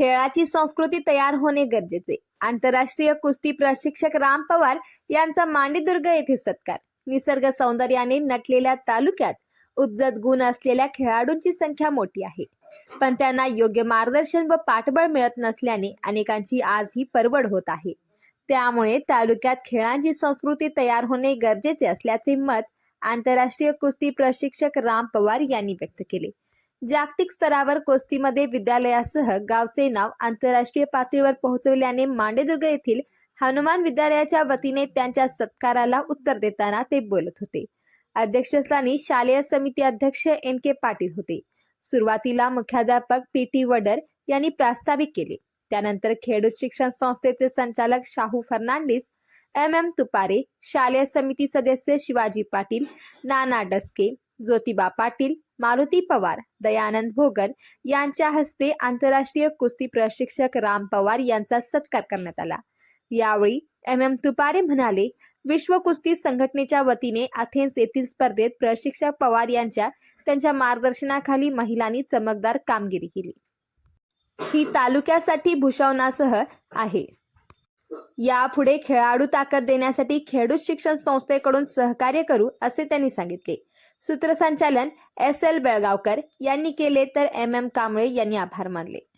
खेळाची संस्कृती तयार होणे गरजेचे. आंतरराष्ट्रीय कुस्ती प्रशिक्षक राम पवार यांचा मांडीदुर्ग येथे सत्कार. निसर्ग सौंदर्याने नटलेल्या तालुक्यात उपजत गुण असलेल्या खेळाडूंची संख्या मोठी आहे. पण त्यांना योग्य मार्गदर्शन व पाठबळ मिळत नसल्याने अनेकांची आज ही परवड होत आहे. त्यामुळे तालुक्यात खेळांची संस्कृती तयार होणे गरजेचे असल्याचे मत आंतरराष्ट्रीय कुस्ती प्रशिक्षक राम पवार यांनी व्यक्त केले. जागतिक स्तरावर कोस्तीमध्ये विद्यालयासह गावचे नाव आंतरराष्ट्रीय पातळीवर पोहोचवल्याने मांडेदुर्ग येथील हनुमान विद्यालयाच्या वतीने त्यांच्या सत्काराला उत्तर देताना ते बोलत होते. अध्यक्षस्थानी शालेय समिती अध्यक्ष एन के पाटील होते. सुरुवातीला मुख्याध्यापक पी टी वडर यांनी प्रास्ताविक केले. त्यानंतर खेडूत शिक्षण संस्थेचे संचालक शाहू फर्नांडिस एम एम तुपारे शालेय समिती सदस्य शिवाजी पाटील नाना डस्के ज्योतिबा पाटील मारुती पवार दयानंद भोगन यांच्या हस्ते आंतरराष्ट्रीय कुस्ती प्रशिक्षक राम पवार यांचा सत्कार करण्यात आला. यावेळी एम एम तुपारे म्हणाले विश्व कुस्ती संघटनेच्या वतीने अथेन्स येथील स्पर्धेत प्रशिक्षक पवार यांच्या त्यांच्या मार्गदर्शनाखाली महिलांनी चमकदार कामगिरी केली. ही तालुक्यासाठी भूषवणासह आहे. यापुढे खेळाडू ताकद देण्यासाठी खेडूत शिक्षण संस्थेकडून सहकार्य करू असे त्यांनी सांगितले. सूत्रसंचालन एस एल बेळगावकर यांनी केले तर एम एम कांबळे यांनी आभार मानले.